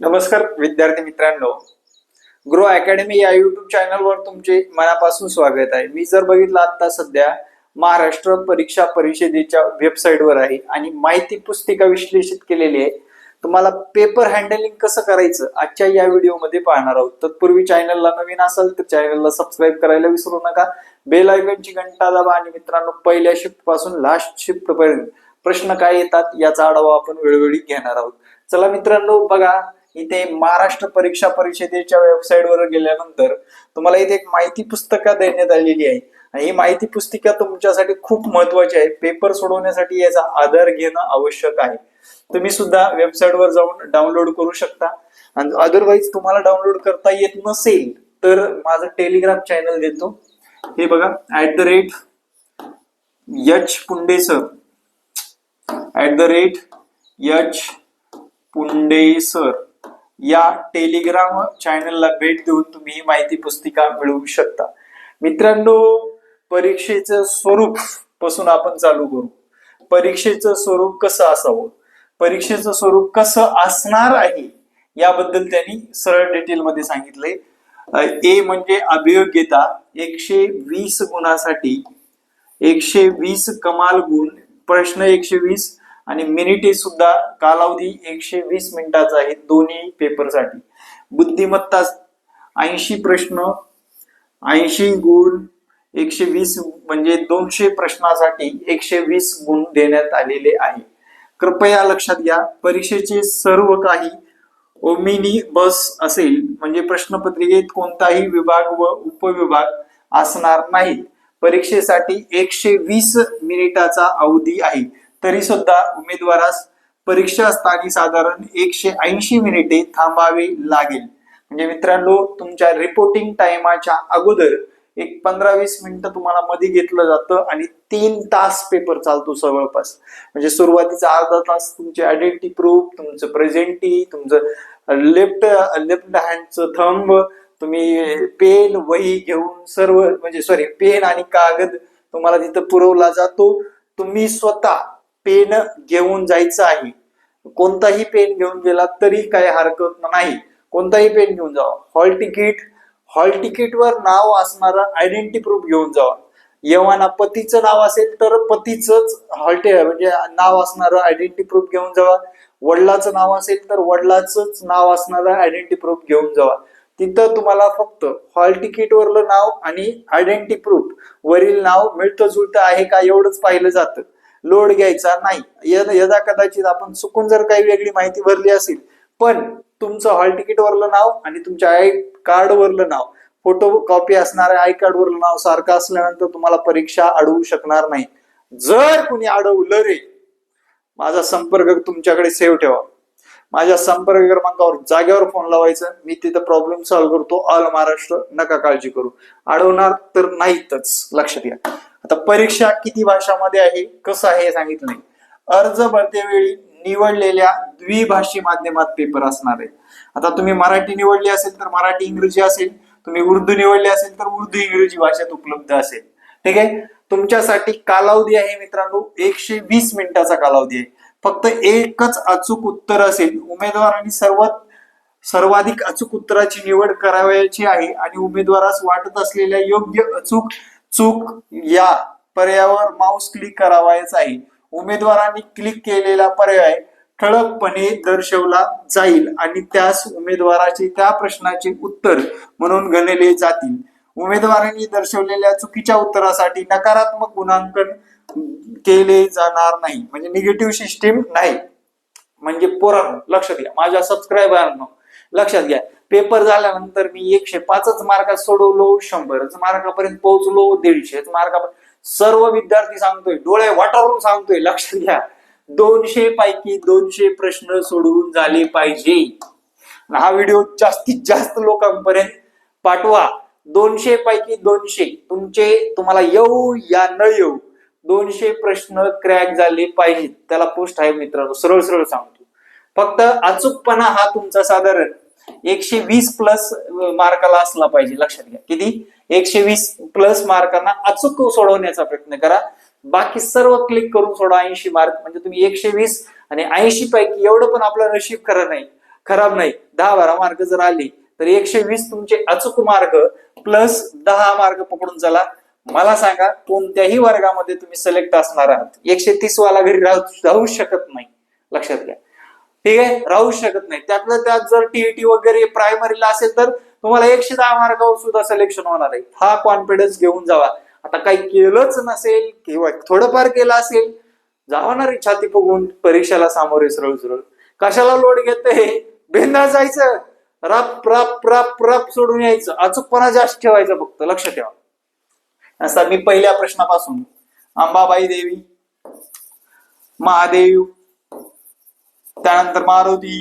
नमस्कार विद्यार्थी मित्रांनो. ग्रो अकॅडमी या युट्यूब चॅनलवर तुमचे मनापासून स्वागत आहे. मी जर बघितलं आता सध्या महाराष्ट्र परीक्षा परिषदेच्या वेबसाईटवर आहे आणि माहिती पुस्तिका विश्लेषित केलेली आहे. तुम्हाला पेपर हँडलिंग कसं करायचं आजच्या या व्हिडिओमध्ये पाहणार आहोत. तत्पूर्वी चॅनलला नवीन असाल तर चॅनलला सबस्क्राईब करायला विसरू नका. बेल आयकॉनची घंटा दाबा आणि मित्रांनो पहिल्या शिफ्टपासून लास्ट शिफ्ट पर्यंत प्रश्न काय येतात याचा आढावा आपण वेळोवेळी घेणार आहोत. चला मित्रांनो बघा. इथे महाराष्ट्र परीक्षा परिषदेच्या वेबसाईटवर गेल्यानंतर तुम्हाला इथे एक माहिती पुस्तिका देण्यात आलेली आहे. आणि ही माहिती पुस्तिका तुमच्यासाठी खूप महत्वाची आहे. पेपर सोडवण्यासाठी याचा आधार घेणं आवश्यक आहे. तुम्ही सुद्धा वेबसाईटवर जाऊन डाउनलोड करू शकता. आणि अदरवाईज तुम्हाला डाउनलोड करता येत नसेल तर माझं टेलिग्राम चॅनल देतो. हे बघा at the rate H Punde sir at the rate H Punde sir या टेलिग्राम चॅनलला भेट देऊन तुम्ही ही माहिती पुस्तिका मिळवू शकता. मित्रांनो परीक्षेचं स्वरूपपासून आपण चालू करू. परीक्षेचं स्वरूप कसं असावं? परीक्षेचं स्वरूप कसं असणार आहे? याबद्दल त्यांनी सरळ डिटेल मध्ये सांगितलंय. ए म्हणजे अभियोग्यता. एकशे वीस गुणासाठी एकशे वीस कमाल गुण. प्रश्न एकशे वीस. आणि मिनिटे सुद्धा कालावधी एकशे वीस मिनिटाचा आहे दोन्ही पेपरसाठी. बुद्धिमत्ता ऐंशी प्रश्न ऐंशी गुण एकशे वीस म्हणजे दोनशे प्रश्नासाठी एकशे वीस गुण देण्यात आलेले आहे. कृपया लक्षात घ्या परीक्षेचे सर्व काही ओमिनी बस असेल म्हणजे प्रश्नपत्रिकेत कोणताही विभाग व उपविभाग असणार नाहीत. परीक्षेसाठी एकशे वीस मिनिटाचा अवधी आहे. तरी सुद्धा उमेदवारास परीक्षा स्थानी साधारण एकशे ऐंशी मिनिटे थांबावे लागेल. म्हणजे मित्रांनो तुमच्या रिपोर्टिंग टाइमाच्या अगोदर एक पंधरा वीस मिनिटं तुम्हाला मध्ये घेतलं जातं आणि तीन तास पेपर चालतो जवळपास म्हणजे सुरुवातीचा अर्धा तास तुमचे आयडेंटिटी प्रूफ तुमचं प्रेझेंटी तुमचं लेफ्ट लेफ्ट हँडचं थंब तुम्ही पेन वही घेऊन सर्व म्हणजे सॉरी पेन आणि कागद तुम्हाला तिथं पुरवला जातो. तुम्ही स्वतः पेन घेऊन जायचं आहे. कोणताही पेन घेऊन गेला तरी काही हरकत नाही. कोणताही पेन घेऊन जावा. हॉल तिकीट हॉल तिकीटवर नाव असणारा आयडेंटिटी प्रूफ घेऊन जावा. यवाना पतीचं नाव असेल तर पतीचंच हॉल म्हणजे नाव असणारं आयडेंटिटी प्रूफ घेऊन जावा. वडिलाचं नाव असेल तर वडिलाचंच नाव असणारं आयडेंटिटी प्रूफ घेऊन जावा. तिथं तुम्हाला फक्त हॉल तिकीटवरलं नाव आणि आयडेंटिटी प्रूफ वरील नाव मिळतं जुळतं आहे का एवढंच पाहिलं जातं. लोड घ्यायचा नाही. यदा कदाचित आपण चुकून जर काही वेगळी माहिती भरली असेल पण तुमचं हॉल तिकीट वरलं नाव आणि तुमच्या आय कार्ड वरलं नाव फोटो कॉपी असणाऱ्या आय कार्ड वरलं नाव सारखं असल्यानंतर तुम्हाला परीक्षा अडवू शकणार नाही जर कुणी अडवलं रे माझा संपर्क तुमच्याकडे सेव्ह ठेवा. माझ्या संपर्क क्रमांकावर जागेवर फोन लावायचा. मी तिथं प्रॉब्लेम सॉल्व्ह करतो. ऑल महाराष्ट्र नका काळजी करू. अडवणार तर नाहीतच. लक्षात घ्या. आता परीक्षा किती भाषामध्ये आहे कसं आहे हे सांगितलं नाही. अर्ज भरतेवेळी निवडलेल्या द्विभाषी माध्यमात पेपर असणार आहे. आता तुम्ही मराठी निवडली असेल तर मराठी इंग्रजी असेल तुम्ही उर्दू निवडली असेल तर उर्दू इंग्रजी भाषेत उपलब्ध असेल. ठीक आहे? तुमच्यासाठी कालावधी आहे मित्रांनो एकशे वीस मिनिटाचा कालावधी आहे. फक्त एकच अचूक उत्तर असेल. उमेदवारांनी सर्वात सर्वाधिक अचूक उत्तराची निवड करावयाची आहे आणि उमेदवारास वाटत असलेल्या योग्य अचूक चूक या पर्यायावर माऊस क्लिक करावायचा आहे. उमेदवारांनी क्लिक केलेला पर्याय ठळकपणे दर्शवला जाईल आणि त्यास उमेदवाराचे त्या प्रश्नाचे उत्तर म्हणून गणले जातील. उमेदवारांनी दर्शवलेल्या चुकीच्या उत्तरासाठी नकारात्मक गुणांकन केले जाणार नाही. म्हणजे निगेटिव्ह सिस्टीम नाही. म्हणजे पोरांनो लक्षात घ्या माझ्या सबस्क्रायबरांनो लक्षात घ्या. पेपर झाल्यानंतर मी एकशे पाचच मार्कात सोडवलो शंभरच मार्कापर्यंत पोहोचलो दीडशेच मार्कापर्यंत. सर्व विद्यार्थी सांगतोय डोळे वाटावरून सांगतोय लक्षात घ्या. दोनशे पैकी दोनशे प्रश्न सोडवून झाले पाहिजे. हा व्हिडिओ जास्तीत जास्त लोकांपर्यंत पाठवा. दोनशे पैकी दोनशे तुमचे तुम्हाला येऊ या न येऊ दोनशे प्रश्न क्रॅक झाले पाहिजेत. त्याला पोस्ट आहे मित्रांनो सरळ सरळ सांगतो. फक्त अचूकपणा हा तुमचा साधारण एकशे वीस प्लस मार्काला असला पाहिजे लक्षात घ्या. किती? एकशे वीस प्लस मार्कांना अचूक सोडवण्याचा प्रयत्न करा. बाकी सर्व क्लिक करून सोडा ऐंशी मार्क म्हणजे तुम्ही एकशे वीस आणि ऐंशी पैकी एवढं पण आपलं नशीब खरं नाही खराब नाही. दहा बारा मार्क जर आले तर एकशे वीस तुमचे अचूक मार्क प्लस दहा मार्क पकडून चला. मला सांगा कोणत्याही वर्गामध्ये तुम्ही सिलेक्ट असणार आहात. एकशे तीस वाला घरी राहू राहू शकत नाही. लक्षात घ्या. ठीक आहे? राहू शकत नाही. त्यातलं त्यात जर टीईटी वगैरे प्रायमरीला असेल तर तुम्हाला एकशे दहा मार्कावर सुद्धा सिलेक्शन होणार आहे. हा कॉन्फिडन्स घेऊन जावा. आता काही केलंच नसेल किंवा थोडंफार केलं असेल जावा ना रे छाती फुगून परीक्षेला सामोरे सरळ सरळ. कशाला लोड घेते बेंदा जायचं. रप रप रप रप सोडून यायचं. अचूकपणा जास्त ठेवायचं फक्त. लक्ष ठेवा. असा मी पहिल्या प्रश्नापासून. अंबाबाई देवी महादेव त्यानंतर मारुती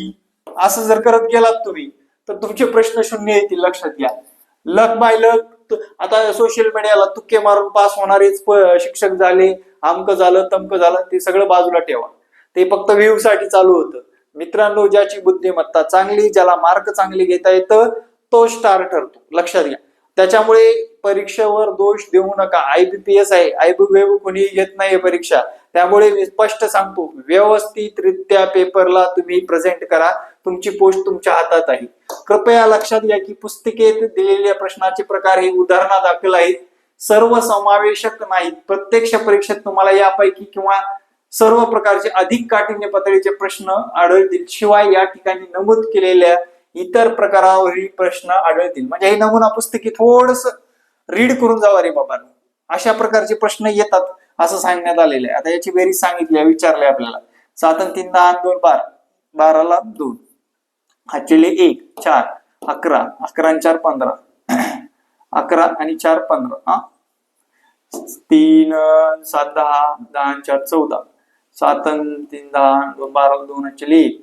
असं जर करत गेलात तुम्ही तर तुमचे प्रश्न शून्य येतील लक्षात घ्या. लक बाय लक आता सोशल मीडियाला तुक्के मारून पास होणारेच शिक्षक झाले आमक झालं तमक झालं ते सगळं बाजूला ठेवा. ते फक्त व्ह्यू साठी चालू होतं. मित्रांनो ज्याची बुद्धिमत्ता चांगली ज्याला मार्क चांगले घेता येतं तो स्टार ठरतो. लक्षात घ्या. त्याच्यामुळे परीक्षेवर दोष देऊ नका. आयबीपीएस आहे. आयबी कोणीही घेत नाही परीक्षा. त्यामुळे मी स्पष्ट सांगतो व्यवस्थितरित्या पेपरला तुम्ही प्रेझेंट करा. तुमची पोस्ट तुमच्या हातात आहे. कृपया लक्षात घ्या की पुस्तिकेत दिलेल्या प्रश्नाचे प्रकार हे उदाहरणा दाखल आहेत. सर्व समावेशक नाहीत. प्रत्यक्ष परीक्षेत तुम्हाला यापैकी किंवा सर्व प्रकारचे अधिक काठिण्य पातळीचे प्रश्न आढळतील. शिवाय या ठिकाणी नमूद केलेल्या इतर प्रकारावरील प्रश्न आढळतील. म्हणजे हे नमुना पुस्तकी थोडस रीड करून जावा रे बाबा अशा प्रकारचे प्रश्न येतात. असं सांगण्यात आलेलं आहे. आता याची बेरीज सांगितली आहे, विचारले आपल्याला. सात तीन दहा दोन बारा. बाराला दोन. हाचेले एक चार अकरा. अकरा आणि चार पंधरा. अकरा आणि चार पंधरा. हा? तीन सात दहा दहा आणि चार चौदा. सात तीन दहा दोन बारा दोन हाचेले एक.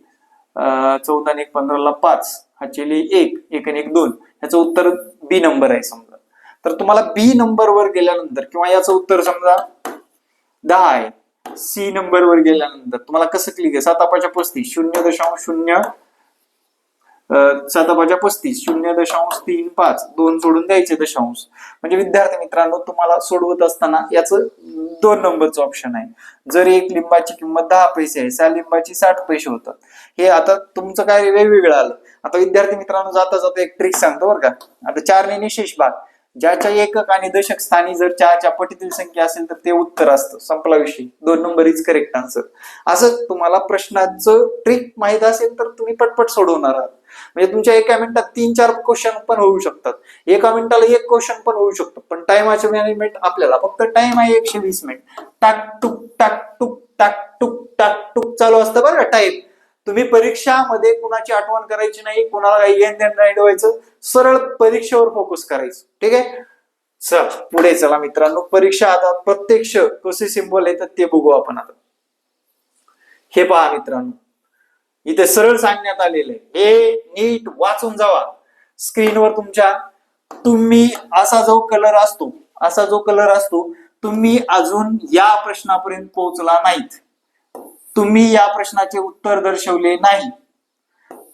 चौदा आणि एक पंधराला पाच. हाचेले एक एक आणि एक दोन. याचं उत्तर बी नंबर आहे समजा. तर तुम्हाला बी नंबर वर गेल्यानंतर किंवा याचं उत्तर समजा दहा आहे सी नंबर वर गेल्यानंतर तुम्हाला कसं क्लिक आहे? सातापाच्या पस्तीस शून्य दशांश शून्य सातापाच्या पस्तीस शून्य दशांश तीन पाच दोन सोडून द्यायचे दशांश. म्हणजे विद्यार्थी मित्रांनो तुम्हाला सोडवत असताना याचं दोन नंबरचं ऑप्शन आहे. जर एक लिंबाची किंमत दहा पैसे आहे सहा लिंबाची साठ पैसे होतात. हे आता तुमचं काय वेगवेगळं आलं. आता विद्यार्थी मित्रांनो जाता जाता एक ट्रिक सांगतो बरं का. आता चारने निशेष भाग. ज्याच्या एकक आणि दशक स्थानी जर चारच्या पटीतील संख्या असेल तर ते उत्तर असतं. संपला विषय. दोन नंबर इज करेक्ट आन्सर असं तुम्हाला प्रश्नाचं ट्रिक माहीत असेल तर तुम्ही पटपट सोडवणार आहात. म्हणजे तुमच्या एका मिनिटात तीन चार क्वेश्चन पण होऊ शकतात. एका मिनिटाला एक क्वेश्चन पण होऊ शकतो. पण टाइमाचे मॅनेजमेंट आपल्याला फक्त टाइम आहे एकशे वीस मिनिट टाक टुक टाक टुक टाक टुक टाक टुक चालू असतं बरं का टाईम तुम्ही परीक्षामध्ये कुणाची आठवण करायची नाही कुणाला काही घेण देण नाही ठेवायचं सरळ परीक्षेवर फोकस करायचं. ठीक आहे? चल पुढे चला मित्रांनो. परीक्षा आता प्रत्यक्ष कसे सिम्बॉल येतात ते बघू आपण आता. हे पहा मित्रांनो. इथे सरळ सांगण्यात आलेलं आहे. हे नीट वाचून जावा. स्क्रीनवर तुमच्या तुम्ही असा जो कलर असतो असा जो कलर असतो तुम्ही अजून या प्रश्नापर्यंत पोहोचला नाहीत. तुम्ही या प्रश्नाचे उत्तर दर्शवले नाही.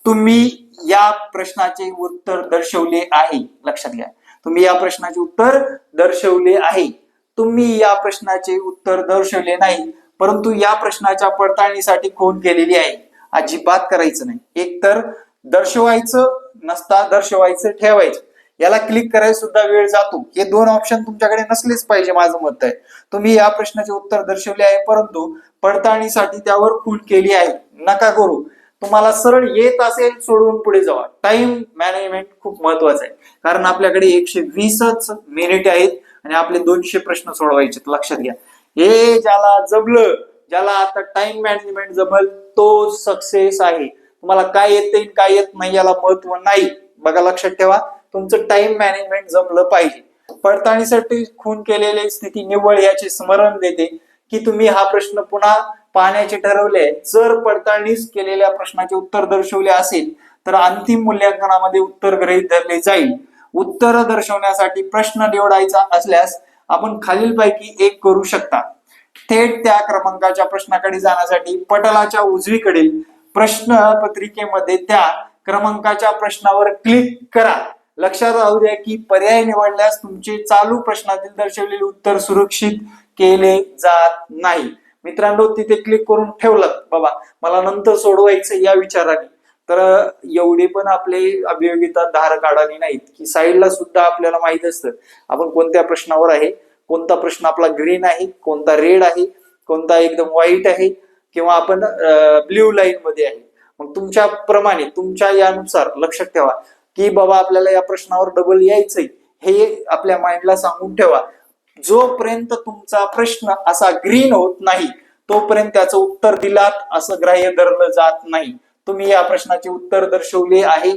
तुम्ही या प्रश्नाचे उत्तर दर्शवले आहे. लक्षात घ्या. तुम्ही या प्रश्नाचे उत्तर दर्शवले आहे. तुम्ही या प्रश्नाचे उत्तर दर्शवले नाही परंतु या प्रश्नाच्या पडताळणीसाठी खून केलेली आहे. अजिबात करायचं नाही. एक तर दर्शवायचं नसता दर्शवायचं ठेवायचं. याला क्लिक करायला सुद्धा वेळ जातो. हे दोन ऑप्शन तुमच्याकडे नसलेच पाहिजे माझं मत आहे. तुम्ही या प्रश्नाचे उत्तर दर्शवले आहे परंतु पडताळणीसाठी त्यावर खून केली आहे. नका करू. तुम्हाला सरळ येत असेल सोडवून पुढे जावा. टाइम मॅनेजमेंट खूप महत्वाचं आहे. कारण आपल्याकडे एकशे वीसच मिनिट आहेत आणि आपले दोनशे प्रश्न सोडवायचे लक्षात घ्या. हे ज्याला जमलं ज्याला आता टाइम मॅनेजमेंट जमल तो सक्सेस आहे. तुम्हाला काय येते काय येत नाही याला महत्त्व नाही. बघा लक्षात ठेवा. तुमचं टाइम मॅनेजमेंट जमलं पाहिजे. पडताळणीसाठी खून केलेली स्थिती निव्वळ याचे स्मरण देते की तुम्ही हा प्रश्न पुन्हा पाहण्याचे ठरवले. जर पडताळणीच केलेल्या प्रश्नाचे उत्तर दर्शवले असेल तर अंतिम मूल्यांकनामध्ये उत्तर ग्रहित धरले जाईल. उत्तर दर्शवण्यासाठी प्रश्न निवडायचा असल्यास आपण खालीलपैकी एक करू शकता. थेट त्या क्रमांकाच्या प्रश्नाकडे जाण्यासाठी पटलाच्या उजवीकडील प्रश्न पत्रिकेमध्ये त्या क्रमांकाच्या प्रश्नावर क्लिक करा. लक्षात राहू द्या की पर्याय निवडल्यास तुमचे चालू प्रश्नातील दर्शवलेले उत्तर सुरक्षित केले जात नाही. मित्रांनो तिथे क्लिक करून ठेवलं. बाबा मला नंतर सोडवायचं या विचाराने. तर एवढे पण आपले अभियोगिता धार काढानी नाहीत की साईडला सुद्धा आपल्याला माहीत असतं. आपण कोणत्या प्रश्नावर आहे? कोणता प्रश्न आपला ग्रीन आहे? कोणता रेड आहे? कोणता एकदम व्हाईट आहे? किंवा आपण ब्ल्यू लाईन मध्ये आहे? मग तुमच्या प्रमाणे तुमच्या यानुसार लक्षात ठेवा. की बाबा आपल्याला या प्रश्नावर डबल यायचंय हे आपल्या माइंडला सांगून ठेवा. जोपर्यंत तुमचा प्रश्न असा ग्रीन होत नाही तोपर्यंत त्याचं उत्तर दिलात असं ग्राह्य धरलं जात नाही. तुम्ही या प्रश्नाचे उत्तर दर्शवले आहे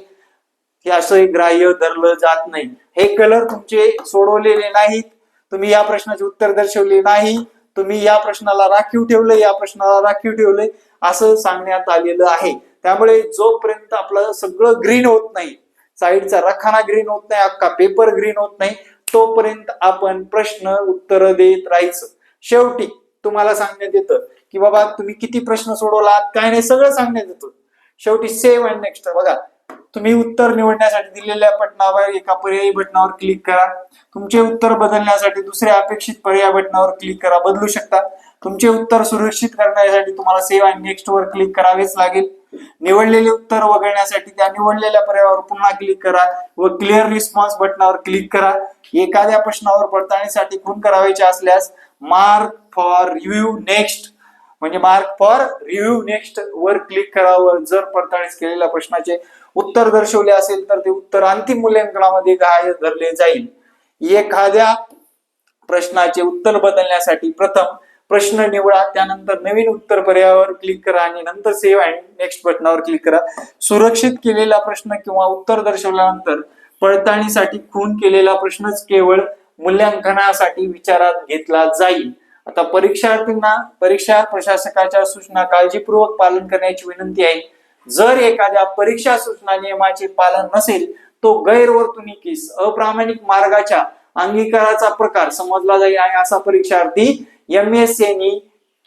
हे असं ग्राह्य धरलं जात नाही. हे कलर तुमचे सोडवलेले नाहीत. तुम्ही या प्रश्नाचे उत्तर दर्शवले नाही. तुम्ही या प्रश्नाला राखीव ठेवलं या प्रश्नाला राखीव ठेवलंय असं सांगण्यात आलेलं आहे. त्यामुळे जोपर्यंत आपलं सगळं ग्रीन होत नाही साईडचा रखाना ग्रीन होत नाही अख्खा पेपर ग्रीन होत नाही. तोपर्यंत आपण प्रश्न उत्तर देत राहायचं. शेवटी तुम्हाला सांगण्यात येतं की बाबा तुम्ही किती प्रश्न सोडवलात? काय नाही सगळं सांगण्यात येतं. शेवटी सेव्ह अँड नेक्स्ट बघा तुम्ही उत्तर निवडण्यासाठी दिलेल्या बटनावर एका पर्यायी बटनावर क्लिक करा. तुमचे उत्तर बदलण्यासाठी दुसऱ्या अपेक्षित पर्याय बटनावर क्लिक करा. बदलू शकता. तुमचे उत्तर सुरक्षित करण्यासाठी तुम्हाला सेव्ह अँड नेक्स्ट वर क्लिक करावेच लागेल. निवडलेले उत्तर वगळण्यासाठी त्या निवडलेल्या पर्यायावर पुन्हा क्लिक करा व क्लिअर रिस्पॉन्स बटनावर क्लिक करा. एखाद्या प्रश्नावर पडताळणीसाठी खून करावायचे असल्यास मार्क फॉर रिव्ह्यू नेक्स्ट म्हणजे मार्क फॉर रिव्ह्यू नेक्स्ट वर क्लिक करावं जर पडताळीस केलेल्या प्रश्नाचे उत्तर दर्शवले असेल तर ते उत्तर अंतिम मूल्यांकनामध्ये काय धरले जाईल. एखाद्या प्रश्नाचे उत्तर बदलण्यासाठी प्रथम प्रश्न निवडा त्यानंतर नवीन उत्तर पर्यायावर क्लिक करा आणि नंतर सेव्ह अँड नेक्स्ट बटनावर क्लिक करा. सुरक्षित केलेला प्रश्न किंवा उत्तर दर्शवल्यानंतर पडताळणीसाठी खून केलेला प्रश्नच केवळ मूल्यांकनासाठी विचारात घेतला जाईल. आता परीक्षार्थींना परीक्षा प्रशासकाच्या सूचना काळजीपूर्वक पालन करण्याची विनंती आहे. जर एखाद्या परीक्षा सूचना नियमाचे पालन नसेल तो गैरवर्तणुकीस अप्रामाणिक मार्गाच्या अंगीकाराचा प्रकार समजला जाईल आणि असा परीक्षार्थी एम एस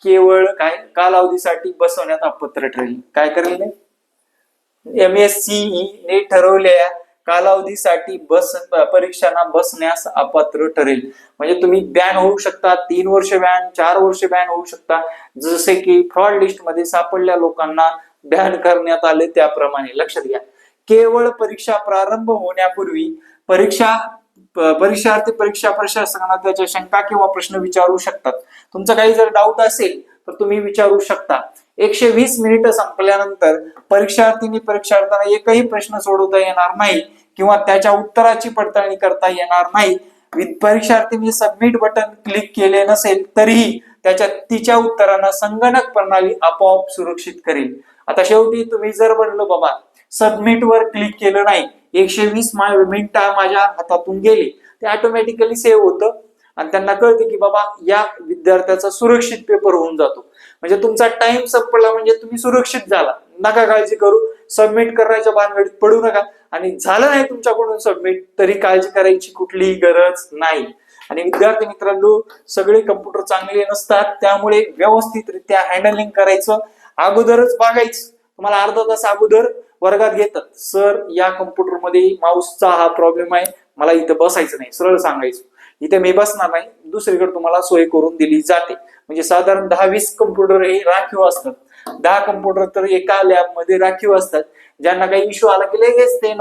केवळ काय कालावधीसाठी बसवण्यात अपात्र ठरेल. काय करेल एम एस ने ठरवल्या कालावधीसाठी बस परीक्षांना बसण्यास अपात्र ठरेल. म्हणजे तुम्ही बॅन होऊ शकता तीन वर्ष बॅन चार वर्ष बॅन होऊ शकता. जसे की फ्रॉड लिस्टमध्ये सापडल्या लोकांना बॅन करण्यात आले त्याप्रमाणे. लक्षात घ्या. केवळ परीक्षा प्रारंभ होण्यापूर्वी परीक्षा परीक्षार्थी परीक्षा प्रशासनाला त्याच्या शंका किंवा प्रश्न विचारू शकतात. तुमचा काही जर डाऊट असेल तर तुम्ही विचारू शकता. एकशे वीस मिनिटं संपल्यानंतर परीक्षार्थींनी परीक्षार्थ्यांना एकही प्रश्न सोडवता येणार नाही किंवा त्याच्या उत्तराची पडताळणी करता येणार नाही. परीक्षार्थींनी सबमिट बटन क्लिक केले नसेल तरीही त्याच्या तिच्या उत्तरांना संगणक प्रणाली आपोआप सुरक्षित करेल. आता शेवटी तुम्ही जर म्हणलो बाबा सबमिट वर क्लिक केलं नाही एकशे वीस मिनिटा माझ्या हातातून गेले. ते ऑटोमॅटिकली सेव्ह होतं. आणि त्यांना कळते की बाबा या विद्यार्थ्याचा सुरक्षित पेपर होऊन जातो. म्हणजे तुमचा टाइम संपला म्हणजे तुम्ही सुरक्षित झाला. नका काळजी करू. सबमिट करायच्या भानगडीत पडू नका. आणि झालं नाही तुमच्याकडून सबमिट तरी काळजी करायची कुठलीही गरज नाही. आणि विद्यार्थी मित्रांनो सगळे कम्प्युटर चांगले नसतात. त्यामुळे व्यवस्थितरित्या हँडलिंग करायचं. अगोदरच बघायचं. तुम्हाला अर्धा तास अगोदर वर्गात घेतात. सर या कम्प्युटरमध्ये माऊसचा हा प्रॉब्लेम आहे. मला इथं बसायचं नाही. सरळ सांगायचं. इथे मी बसणार नाही. दुसरीकडे तुम्हाला सोय करून दिली जाते. म्हणजे साधारण दहा वीस कम्प्युटर हे राखीव असतात. दहा कम्प्युटर तर एका लॅबमध्ये राखीव असतात. ज्यांना काही इश्यू आला की लगेच ते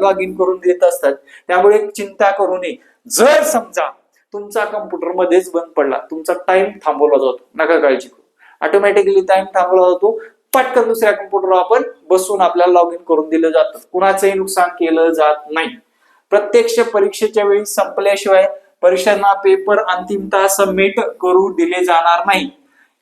लॉग इन करून देत असतात. त्यामुळे चिंता करू नये. जर समजा तुमचा कम्प्युटर मध्येच बंद पडला तुमचा टाइम थांबवला जातो. नका काळजी करू. ऑटोमॅटिकली टाइम थांबवला जातो. पटकन दुसऱ्या कम्प्युटरवर आपण बसून आपल्याला लॉग इन करून दिलं जातं. कुणाचंही नुकसान केलं जात नाही. प्रत्यक्ष परीक्षेच्या वेळी संपल्याशिवाय परीक्षांना पेपर अंतिमतः सबमिट करू दिले जाणार नाही.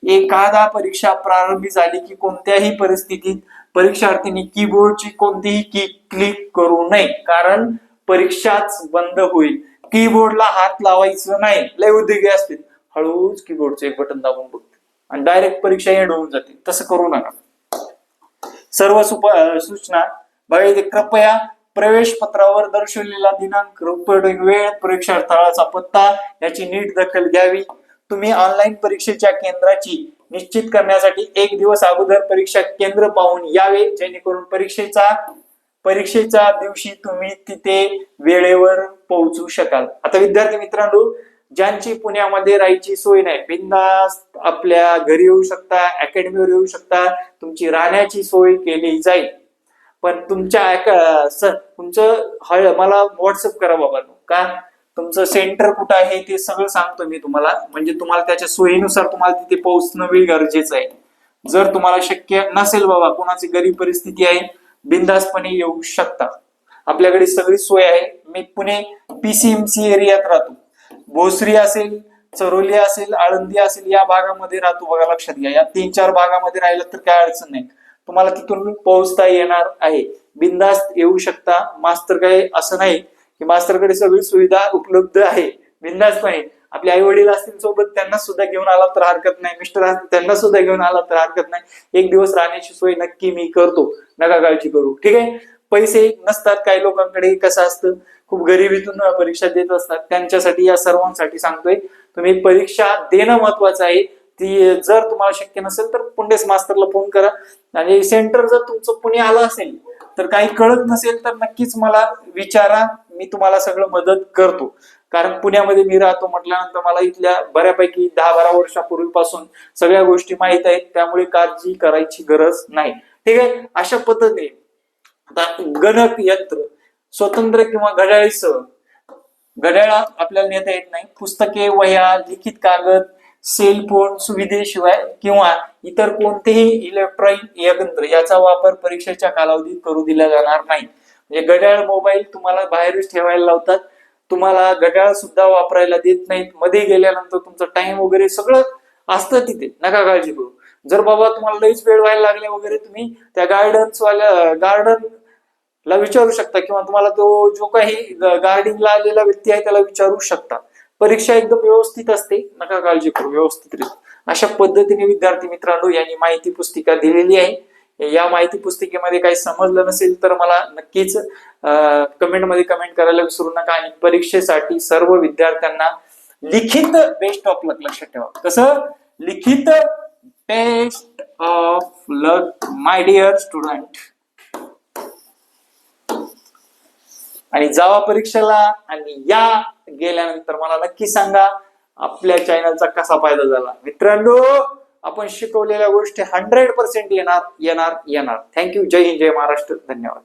एखादा परीक्षा प्रारंभी झाली की कोणत्याही परिस्थितीत परीक्षार्थींनी कीबोर्डची कोणतीही की क्लिक करू नये. कारण परीक्षाच बंद होईल. कीबोर्डला हात लावायचं नाही. लय उद्योगी असतील. हळूच कीबोर्डचं एक बटन दाबून बघते आणि डायरेक्ट परीक्षा एंड होऊन जाते तसं करू नका. सर्व सुप सूचना. बघा कृपया प्रवेश पत्रावर दर्शवलेला दिनांक वेळ परीक्षा स्थळाचा पत्ता याची नीट दखल घ्यावी. तुम्ही ऑनलाईन परीक्षेच्या केंद्राची निश्चित करण्यासाठी एक दिवस अगोदर परीक्षा केंद्र पाहून यावे जेणेकरून परीक्षेचा परीक्षेच्या दिवशी तुम्ही तिथे वेळेवर पोहोचू शकाल. आता विद्यार्थी मित्रांनो ज्यांची पुण्यामध्ये राहायची सोय नाही बिंदास्त आपल्या घरी येऊ शकता अकॅडमीवर येऊ शकता तुमची राहण्याची सोय केली जाईल. पण तुमच्या तुमचं हळ मला व्हॉट्सअप करा बाबा. का? तुमचं सेंटर कुठं आहे ते सगळं सांगतो मी तुम्हाला. म्हणजे तुम्हाला त्याच्या सोयीनुसार तुम्हाला तिथे पोहोचणं गरजेचं आहे. जर तुम्हाला शक्य नसेल बाबा कोणाची गरीब परिस्थिती आहे बिंदासपणे येऊ शकता. आपल्याकडे सगळी सोय आहे. मी पुणे पीसीएमसी एरियात राहतो. भोसरी असेल चरोली असेल आळंदी असेल या भागामध्ये राहतो बघा लक्षात घ्या. या तीन चार भागामध्ये राहिलं तर काय अडचण नाही. तुम्हाला तिथून पोहोचता येणार आहे. बिंदास्त येऊ शकता. मास्तर काय असं नाही की मास्तरकडे सगळी सुविधा उपलब्ध आहे. बिंदास्त नाही. आपले आई वडील असतील सोबत त्यांना सुद्धा घेऊन आला तर हरकत नाही. मिस्टर असतील त्यांना सुद्धा घेऊन आला तर हरकत नाही. एक दिवस राहण्याची सोय नक्की मी करतो. नका काळजी करू. ठीक आहे? पैसे नसतात काही लोकांकडे. कसं असतं? खूप गरिबीतून परीक्षा देत असतात. त्यांच्यासाठी या सर्वांसाठी सांगतोय तुम्ही परीक्षा देणं महत्वाचं आहे. ती जर तुम्हाला शक्य नसेल तर पुंडेस मास्तरला फोन करा. आणि सेंटर जर तुमचं पुणे आलं असेल तर काही कळत नसेल तर नक्कीच मला विचारा. मी तुम्हाला सगळं मदत करतो. कारण पुण्यामध्ये मी राहतो म्हटल्यानंतर मला इथल्या बऱ्यापैकी दहा बारा वर्षापूर्वीपासून सगळ्या गोष्टी माहीत आहेत. त्यामुळे काळजी करायची गरज नाही. ठीक आहे? अशा पद्धतीने आता गणक यंत्र स्वतंत्र किंवा घड्याळीसह. घड्याळ आपल्याला नेता येत नाही. पुस्तके वह्या लिखित कागद सेल फोन सुविधेशिवाय किंवा इतर कोणतेही इलेक्ट्रॉनिक यंत्र याचा वापर परीक्षेच्या कालावधीत करू दिला जाणार नाही. म्हणजे घड्याळ मोबाईल तुम्हाला बाहेरच ठेवायला लावतात. तुम्हाला घड्याळ सुद्धा वापरायला देत नाहीत. मध्ये गेल्यानंतर तुमचं टाइम वगैरे सगळं असतं तिथे. नका काळजी करू. जर बाबा तुम्हाला लईच वेळ व्हायला लागले वगैरे तुम्ही त्या गार्डन्स वाल्या गार्डन ला विचारू शकता किंवा तुम्हाला तो जो काही गार्डिंगला आलेला व्यक्ती आहे त्याला विचारू शकता. परीक्षा एकदम व्यवस्थित असते नका काळजी करू व्यवस्थित अशा पद्धतीने विद्यार्थी मित्रांनो यांनी माहिती पुस्तिका दिलेली आहे. या माहिती पुस्तिकेमध्ये काही समजलं नसेल तर मला नक्कीच कमेंटमध्ये कमेंट करायला विसरू नका आणि परीक्षेसाठी सर्व विद्यार्थ्यांना लिखित बेस्ट ऑफ लक लक्षात ठेवा. कसं? लिखित best of luck my dear student आणि जावा परीक्षेला आणि या गेल्यानंतर मला नक्की सांगा आपल्या चॅनलचा कसा फायदा झाला. मित्रांनो आपण शिकवलेल्या गोष्टी हंड्रेड पर्सेंट येणार येणार येणार. थँक्यू जय हिंद जय महाराष्ट्र. धन्यवाद.